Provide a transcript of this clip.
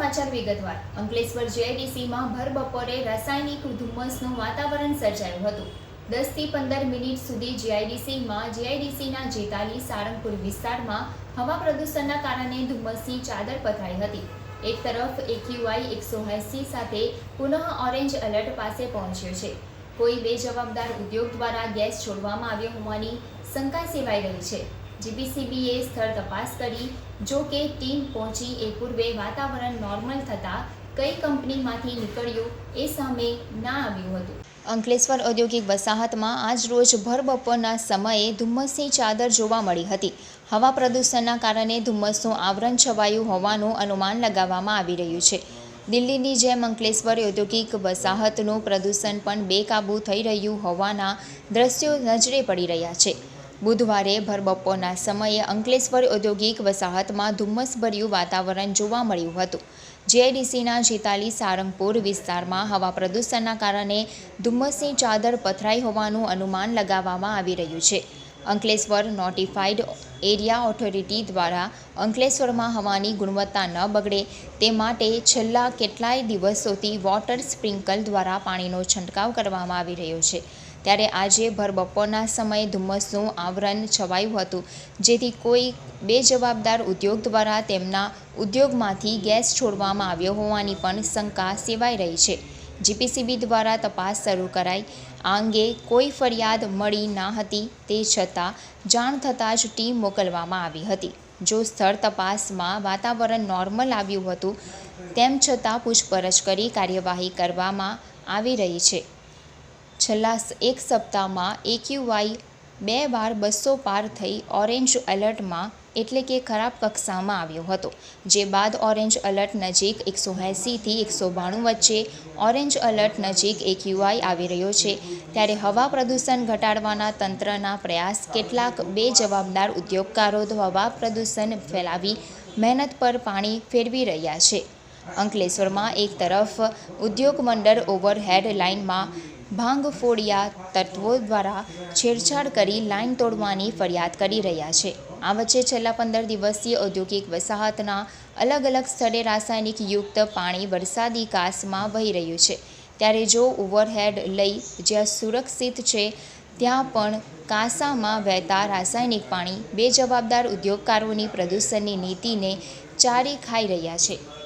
સમાચાર વિગતવાર. અંકલેશ્વર જેઆઈડીસીમાં ભર બપોરે રાસાયણિક ધુમ્મસનું વાતાવરણ સર્જાયું હતું. દસથી પંદર મિનિટ સુધી જીઆઈડીસીમાં જીઆઈડીસીના જેતાલી સાળંગપુર વિસ્તારમાં હવા પ્રદૂષણના કારણે ધુમ્મસની ચાદર પથરાઈ હતી. એક તરફ એક્યુઆઈ એકસો એંસી સાથે પુનઃ ઓરેન્જ એલર્ટ પાસે પહોંચ્યો છે. કોઈ બેજવાબદાર ઉદ્યોગ દ્વારા ગેસ છોડવામાં આવ્યો હોવાની શંકા સેવાઈ રહી છે. જીપીસીબીએ સ્થળ તપાસ કરી. જો કે ટીમ પહોંચી એ પૂર્વે વાતાવરણ નોર્મલ થતાં કઈ કંપનીમાંથી નીકળ્યું એ સામે ના આવ્યું હતું. અંકલેશ્વર ઔદ્યોગિક વસાહતમાં આજ રોજ ભર બપોરના સમયે ધુમ્મસની ચાદર જોવા મળી હતી. હવા પ્રદૂષણના કારણે ધુમ્મસનું આવરણ છવાયું હોવાનું અનુમાન લગાવવામાં આવી રહ્યું છે. દિલ્હીની જેમ અંકલેશ્વર ઔદ્યોગિક વસાહતનું પ્રદૂષણ પણ બેકાબૂ થઈ રહ્યું હોવાના દ્રશ્યો નજરે પડી રહ્યા છે. બુધવારે ભરબપોરના સમયે અંકલેશ્વર ઔદ્યોગિક વસાહતમાં ધુમ્મસભર્યું વાતાવરણ જોવા મળ્યું હતું. જેઆઈડીસીના જેતાલી સારંગપુર વિસ્તારમાં હવા પ્રદૂષણના કારણે ધુમ્મસની ચાદર પથરાઈ હોવાનું અનુમાન લગાવવામાં આવી રહ્યું છે. અંકલેશ્વર નોટિફાઈડ એરિયા ઓથોરિટી દ્વારા અંકલેશ્વરમાં હવાની ગુણવત્તા ન બગડે તે માટે છેલ્લા કેટલાય દિવસોથી વોટર સ્પ્રિંકલ દ્વારા પાણીનો છંટકાવ કરવામાં આવી રહ્યો છે. ત્યારે આજે ભર બપોરના સમયે ધુમ્મસનું આવરણ છવાયું હતું. જેથી કોઈ બેજવાબદાર ઉદ્યોગ દ્વારા તેમના ઉદ્યોગમાંથી ગેસ છોડવામાં આવ્યો હોવાની પણ શંકા સેવાઈ રહી છે. જીપીસીબી દ્વારા તપાસ શરૂ કરાઈ. આ અંગે કોઈ ફરિયાદ મળી ના હતી તે છતાં જાણ થતાં જ ટીમ મોકલવામાં આવી હતી. જો સ્થળ તપાસમાં વાતાવરણ નોર્મલ આવ્યું હતું, તેમ છતાં પૂછપરછ કરી કાર્યવાહી કરવામાં આવી રહી છે. છેલ્લા એક સપ્તાહમાં એક્યુવાઈ બે વાર બસો પાર થઈ ઓરેન્જ એલર્ટમાં એટલે કે ખરાબ કક્ષામાં આવ્યો હતો. જે બાદ ઓરેન્જ એલર્ટ નજીક એકસો એંસીથી એકસો બાણું વચ્ચે ઓરેન્જ એલર્ટ નજીક એક યુઆઈ આવી રહ્યો છે. ત્યારે હવા પ્રદૂષણ ઘટાડવાના તંત્રના પ્રયાસ કેટલાક બે જવાબદાર ઉદ્યોગકારો હવા પ્રદૂષણ ફેલાવી મહેનત પર પાણી ફેરવી રહ્યા છે. અંકલેશ્વરમાં એક તરફ ઉદ્યોગ મંડળ ઓવરહેડ લાઇનમાં ભાંગફોડિયા તત્વો દ્વારા છેડછાડ કરી લાઇન તોડવાની ફરિયાદ કરી રહ્યા છે. આ વચ્ચે છેલ્લા પંદર દિવસીય ઔદ્યોગિક વસાહતના અલગ અલગ સ્થળે રાસાયણિક યુક્ત પાણી વરસાદી કાસમાં વહી રહ્યું છે. ત્યારે જો ઓવરહેડ લઈ જ્યાં સુરક્ષિત છે, ત્યાં પણ કાંસામાં વહેતા રાસાયણિક પાણી બેજવાબદાર ઉદ્યોગકારોની પ્રદૂષણની નીતિને ચારી ખાઈ રહ્યા છે.